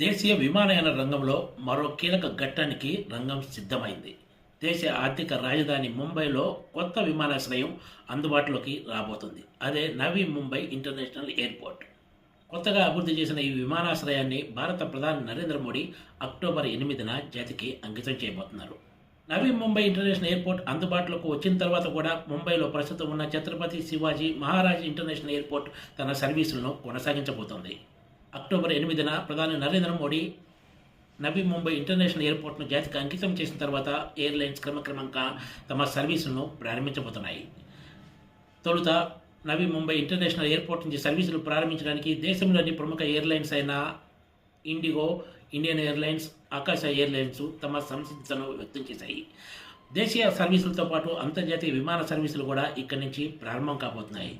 దేశీయ విమానయాన రంగంలో మరో కీలక ఘట్టానికి రంగం సిద్ధమైంది. దేశ ఆర్థిక రాజధాని ముంబైలో కొత్త విమానాశ్రయం అందుబాటులోకి రాబోతుంది. అదే నవీ ముంబై ఇంటర్నేషనల్ ఎయిర్పోర్ట్. కొత్తగా అభివృద్ధి చేసిన ఈ విమానాశ్రయాన్ని భారత ప్రధాని నరేంద్ర మోడీ అక్టోబర్ ఎనిమిదిన జాతికి అంకితం చేయబోతున్నారు. నవీ ముంబై ఇంటర్నేషనల్ ఎయిర్పోర్ట్ అందుబాటులోకి వచ్చిన తర్వాత కూడా ముంబైలో ప్రస్తుతం ఉన్న ఛత్రపతి శివాజీ మహారాజ్ ఇంటర్నేషనల్ ఎయిర్పోర్ట్ తన సర్వీసులను కొనసాగించబోతోంది. అక్టోబర్ ఎనిమిదిన ప్రధాని నరేంద్ర మోడీ నవీ ముంబై ఇంటర్నేషనల్ ఎయిర్పోర్ట్ను జాతికి అంకితం చేసిన తర్వాత ఎయిర్లైన్స్ క్రమక్రమంగా తమ సర్వీసులను ప్రారంభించబోతున్నాయి. తొలుత నవీ ముంబై ఇంటర్నేషనల్ ఎయిర్పోర్ట్ నుంచి సర్వీసులు ప్రారంభించడానికి దేశంలోని ప్రముఖ ఎయిర్లైన్స్ అయిన IndiGo Indian airlines Akasa airlines తమ సంసిద్ధతను వ్యక్తం చేశాయి. దేశీయ సర్వీసులతో పాటు అంతర్జాతీయ విమాన సర్వీసులు కూడా ఇక్కడి నుంచి ప్రారంభం కాబోతున్నాయి.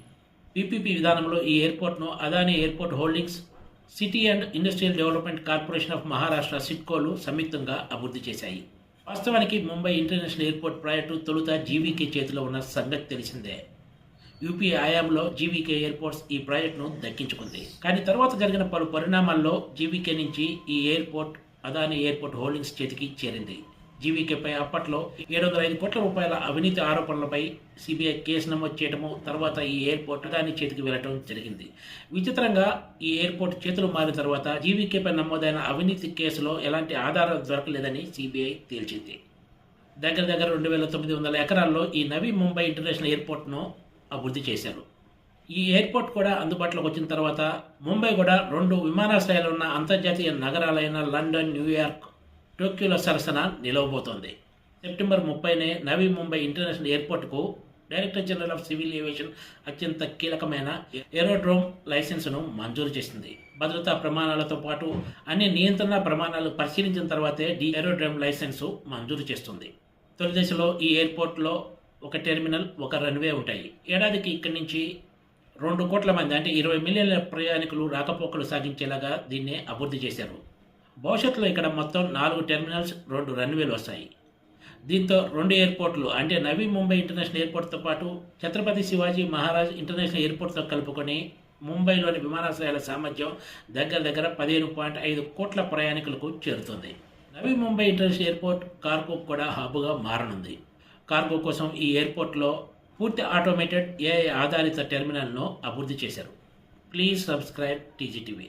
పీపీపీ విధానంలో ఈ ఎయిర్పోర్ట్ను Adani airport holdings city and industrial development corporation of Maharashtra సిట్కోలు సంయుక్తంగా అభివృద్ధి చేశాయి. వాస్తవానికి ముంబై ఇంటర్నేషనల్ ఎయిర్పోర్ట్ ప్రాజెక్టు తొలుత జీవీకే చేతిలో ఉన్న సంగతి తెలిసిందే. యూపీఏ ఆయాంలో జీవీకే ఎయిర్పోర్ట్స్ ఈ ప్రాజెక్టును దక్కించుకుంది. కానీ తర్వాత జరిగిన పలు పరిణామాల్లో జీవీకే నుంచి ఈ ఎయిర్పోర్ట్ అదాని ఎయిర్పోర్ట్ హోల్డింగ్స్ చేతికి చేరింది. జీవీకేపై అప్పట్లో ఏడు వందల ఐదు కోట్ల రూపాయల అవినీతి ఆరోపణలపై సిబిఐ కేసు నమోదు చేయడము తర్వాత ఈ ఎయిర్పోర్ట్ అదాని చేతికి వెళ్ళటం జరిగింది. విచిత్రంగా ఈ ఎయిర్పోర్ట్ చేతులు మారిన తర్వాత జీవీకేపై నమోదైన అవినీతి కేసులో ఎలాంటి ఆధారం దొరకలేదని సిబిఐ తేల్చింది. దగ్గర దగ్గర రెండు వేల తొమ్మిది వందల ఎకరాల్లో ఈ నవీ ముంబై ఇంటర్నేషనల్ ఎయిర్పోర్ట్ను అభివృద్ధి చేశారు. ఈ ఎయిర్పోర్ట్ కూడా అందుబాటులోకి వచ్చిన తర్వాత ముంబై కూడా రెండు విమానాశ్రయాలు ఉన్న అంతర్జాతీయ నగరాలైన లండన్ న్యూయార్క్ టోక్యోల సరసన నిలవబోతోంది. సెప్టెంబర్ ముప్పైనే Navi Mumbai international ఎయిర్పోర్ట్కు director general of civil aviation అత్యంత కీలకమైన ఏరోడ్రోమ్ లైసెన్స్ను మంజూరు చేసింది. భద్రతా ప్రమాణాలతో పాటు అన్ని నియంత్రణ ప్రమాణాలు పరిశీలించిన తర్వాతే డి ఏరోడ్రోమ్ లైసెన్సు మంజూరు చేస్తుంది. తొలి దశలో ఈ ఎయిర్పోర్ట్లో ఒక టెర్మినల్ ఒక రన్వే ఉంటాయి. ఏడాదికి ఇక్కడి నుంచి రెండు కోట్ల మంది అంటే ఇరవై మిలియన్ల ప్రయాణికులు రాకపోకలు సాగించేలాగా దీన్ని అభివృద్ధి చేశారు. భవిష్యత్తులో ఇక్కడ మొత్తం నాలుగు టెర్మినల్స్ రెండు రన్వేలు వస్తాయి. దీంతో రెండు ఎయిర్పోర్ట్లు అంటే నవీ ముంబై ఇంటర్నేషనల్ ఎయిర్పోర్ట్తో పాటు ఛత్రపతి శివాజీ మహారాజ్ ఇంటర్నేషనల్ ఎయిర్పోర్ట్తో కలుపుకొని ముంబైలోని విమానాశ్రయాల సామర్థ్యం దగ్గర దగ్గర పదిహేను పాయింట్ ఐదు కోట్ల ప్రయాణికులకు చేరుతుంది. Navi Mumbai international airport cargo కూడా హబ్గా మారనుంది. కార్గో కోసం ఈ ఎయిర్పోర్ట్లో పూర్తి ఆటోమేటెడ్ ఏఐ ఆధారిత టెర్మినల్ను అభివృద్ధి చేశారు. Please subscribe TGTV